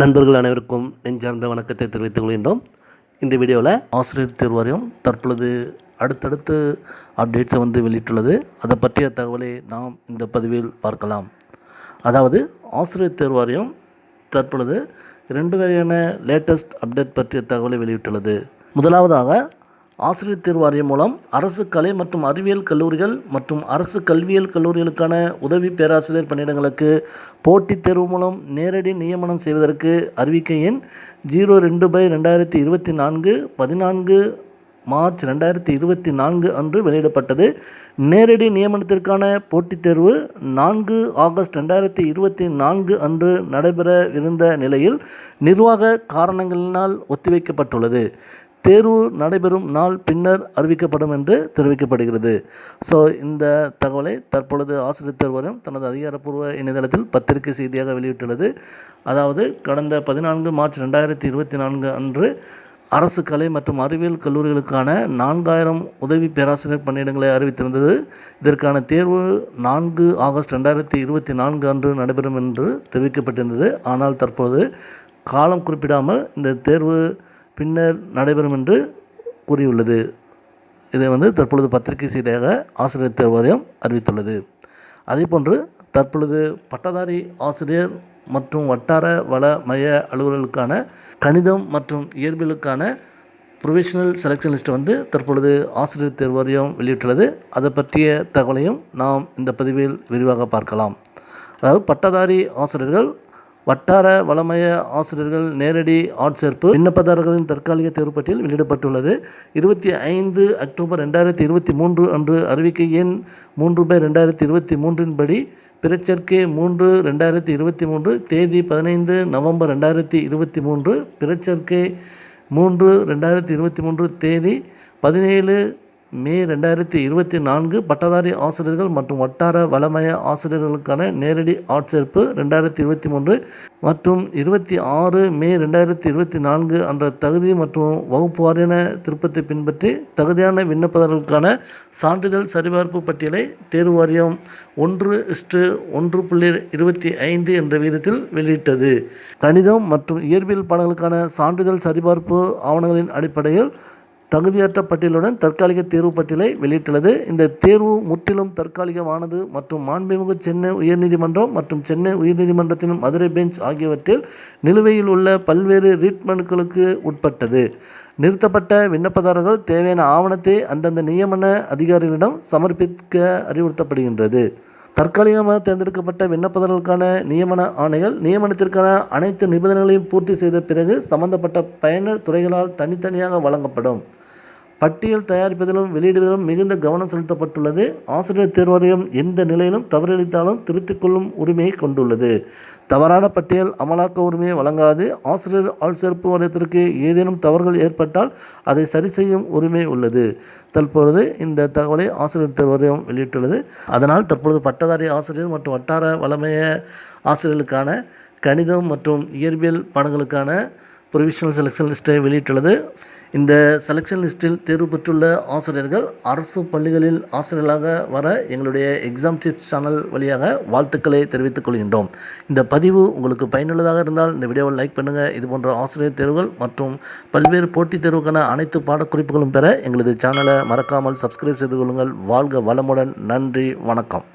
நண்பர்கள் அனைவருக்கும் நெஞ்சார்ந்த வணக்கத்தை தெரிவித்துக் கொள்கின்றோம். இந்த வீடியோவில் ஆசிரியர் தேர்வு வாரியம் தற்பொழுது அடுத்தடுத்து அப்டேட்ஸை வந்து வெளியிட்டுள்ளது. அதை பற்றிய தகவலை நாம் இந்த பதிவில் பார்க்கலாம். அதாவது ஆசிரியர் தேர்வு வாரியம் தற்பொழுது இரண்டு வகையான லேட்டஸ்ட் அப்டேட் பற்றிய தகவலை வெளியிட்டுள்ளது. முதலாவதாக ஆசிரியர் தேர்வு வாரியம் மூலம் அரசு கலை மற்றும் அறிவியல் கல்லூரிகள் மற்றும் அரசு கல்வியியல் கல்லூரிகளுக்கான உதவி பேராசிரியர் பணியிடங்களுக்கு போட்டித் தேர்வு மூலம் நேரடி நியமனம் செய்வதற்கு அறிவிக்கை எண் ஜீரோ ரெண்டு பை ரெண்டாயிரத்தி இருபத்தி நான்கு பதினான்கு மார்ச் ரெண்டாயிரத்தி இருபத்தி நான்கு அன்று வெளியிடப்பட்டது. நேரடி நியமனத்திற்கான போட்டித் தேர்வு நான்கு ஆகஸ்ட் ரெண்டாயிரத்தி இருபத்தி நான்கு அன்று நடைபெற இருந்த நிலையில் நிர்வாக காரணங்களினால் ஒத்திவைக்கப்பட்டுள்ளது. தேர்வு நடைபெறும் நாள் பின்னர் அறிவிக்கப்படும் என்று தெரிவிக்கப்படுகிறது. ஸோ இந்த தகவலை தற்பொழுது ஆசிரியர் தேர்வு தனது அதிகாரப்பூர்வ இணையதளத்தில் பத்திரிகை செய்தியாக வெளியிட்டுள்ளது. அதாவது கடந்த பதினான்கு மார்ச் ரெண்டாயிரத்தி இருபத்தி நான்கு அன்று அரசு கலை மற்றும் அறிவியல் கல்லூரிகளுக்கான நான்காயிரம் உதவி பேராசிரியர் பணியிடங்களை அறிவித்திருந்தது. இதற்கான தேர்வு நான்கு ஆகஸ்ட் ரெண்டாயிரத்தி இருபத்தி நான்கு அன்று நடைபெறும் என்று தெரிவிக்கப்பட்டிருந்தது. ஆனால் தற்போது காலம் குறிப்பிடாமல் இந்த தேர்வு பின்னர் நடைபெறும் என்று கூறியுள்ளது. இதை வந்து தற்பொழுது பத்திரிகை செய்தியாக ஆசிரியர் தேர்வாரியம் அறிவித்துள்ளது. அதேபோன்று தற்பொழுது பட்டதாரி ஆசிரியர் மற்றும் வட்டார வள மைய அலுவலர்களுக்கான கணிதம் மற்றும் இயற்பியலுக்கான ப்ரொஃபஷனல் செலெக்ஷன் லிஸ்ட் வந்து தற்பொழுது ஆசிரியர் தேர்வாரியம் வெளியிட்டுள்ளது. அதை பற்றிய தகவலையும் நாம் இந்த பதிவில் விரிவாக பார்க்கலாம். அதாவது பட்டதாரி ஆசிரியர்கள் வட்டார வளமய ஆசிரியர்கள் நேரடி ஆட்சேர்ப்பு விண்ணப்பதாரர்களின் தற்காலிக தேர்வு பட்டியல் வெளியிடப்பட்டுள்ளது. இருபத்தி ஐந்து அக்டோபர் ரெண்டாயிரத்தி இருபத்தி மூன்று அன்று அறிவிக்கை எண் மூன்று பை ரெண்டாயிரத்தி இருபத்தி மூன்றின் படி பிறச்சேர்க்கை மூன்று ரெண்டாயிரத்தி இருபத்தி மூன்று தேதி பதினைந்து நவம்பர் ரெண்டாயிரத்தி இருபத்தி மூன்று பிறச்சேர்க்கை மூன்று ரெண்டாயிரத்தி இருபத்தி மூன்று தேதி பதினேழு மே ரெண்டாயிரத்தி இருபத்தி நான்கு பட்டதாரி ஆசிரியர்கள் மற்றும் வட்டார வளமய ஆசிரியர்களுக்கான நேரடி ஆட்சேர்ப்பு ரெண்டாயிரத்தி இருபத்தி மூன்று மற்றும் இருபத்தி ஆறு மே ரெண்டாயிரத்தி இருபத்தி நான்கு அன்ற தகுதி மற்றும் வகுப்பு வாரியான திருப்பத்தை பின்பற்றி தகுதியான விண்ணப்பதாரர்களுக்கான சான்றிதழ் சரிபார்ப்பு பட்டியலை தேர்வு வாரியம் ஒன்று இஸ்டு ஒன்று புள்ளி இருபத்தி ஐந்து என்ற வீதத்தில் வெளியிட்டது. கணிதம் மற்றும் இயற்பியல் பாடங்களுக்கான சான்றிதழ் சரிபார்ப்பு ஆவணங்களின் அடிப்படையில் தகுதியற்ற பட்டியலுடன் தற்காலிக தேர்வு பட்டியலை வெளியிட்டுள்ளது. இந்த தேர்வு முற்றிலும் தற்காலிகமானது மற்றும் மாண்புமிகு சென்னை உயர்நீதிமன்றம் மற்றும் சென்னை உயர்நீதிமன்றத்தின் மதுரை பெஞ்ச் ஆகியவற்றில் நிலுவையில் உள்ள பல்வேறு ரீட் மனுக்களுக்கு உட்பட்டது. நிறுத்தப்பட்ட விண்ணப்பதாரர்கள் தேவையான ஆவணத்தை அந்தந்த நியமன அதிகாரிகளிடம் சமர்ப்பிக்க அறிவுறுத்தப்படுகின்றது. தற்காலிகமாக தேர்ந்தெடுக்கப்பட்ட விண்ணப்பதாரர்களுக்கான நியமன ஆணைகள் நியமனத்திற்கான அனைத்து நிபந்தனைகளையும் பூர்த்தி செய்த பிறகு சம்பந்தப்பட்ட பயனர் துறைகளால் தனித்தனியாக வழங்கப்படும். பட்டியல் தயாரிப்பதிலும் வெளியிடுவதிலும் மிகுந்த கவனம் செலுத்தப்பட்டுள்ளது. ஆசிரியர் தேர்வாணையம் எந்த நிலையிலும் தவறளித்தாலும் திருத்திக் கொள்ளும் உரிமையை கொண்டுள்ளது. தவறான பட்டியல் அமலாக்க உரிமையை வழங்காது. ஆசிரியர் ஆள் சேர்ப்பு வாரியத்திற்கு ஏதேனும் தவறுகள் ஏற்பட்டால் அதை சரி செய்யும் உரிமை உள்ளது. தற்பொழுது இந்த தகவலை ஆசிரியர் தேர்வாரியம் வெளியிட்டுள்ளது. அதனால் தற்பொழுது பட்டதாரி ஆசிரியர் மற்றும் வட்டார வளமைய ஆசிரியர்களுக்கான கணிதம் மற்றும் இயற்பியல் பாடங்களுக்கான ப்ரொவிஷனல் செலெக்ஷன் லிஸ்ட்டை வெளியிட்டுள்ளது. இந்த செலெக்ஷன் லிஸ்ட்டில் தேர்வு பெற்றுள்ள ஆசிரியர்கள் அரசு பள்ளிகளில் ஆசிரியர்களாக வர எங்களுடைய எக்ஸாம் டிப்ஸ் சேனல் வழியாக வாழ்த்துக்களை தெரிவித்துக் கொள்கின்றோம். இந்த பதிவு உங்களுக்கு பயனுள்ளதாக இருந்தால் இந்த வீடியோவை லைக் பண்ணுங்கள் இது போன்ற ஆசிரியர் தேர்வுகள் மற்றும் பல்வேறு போட்டித் தேர்வுக்கான அனைத்து பாடக்குறிப்புகளும் பெற எங்களது சேனலை மறக்காமல் சப்ஸ்கிரைப் செய்து கொள்ளுங்கள். வாழ்க வளமுடன். நன்றி. வணக்கம்.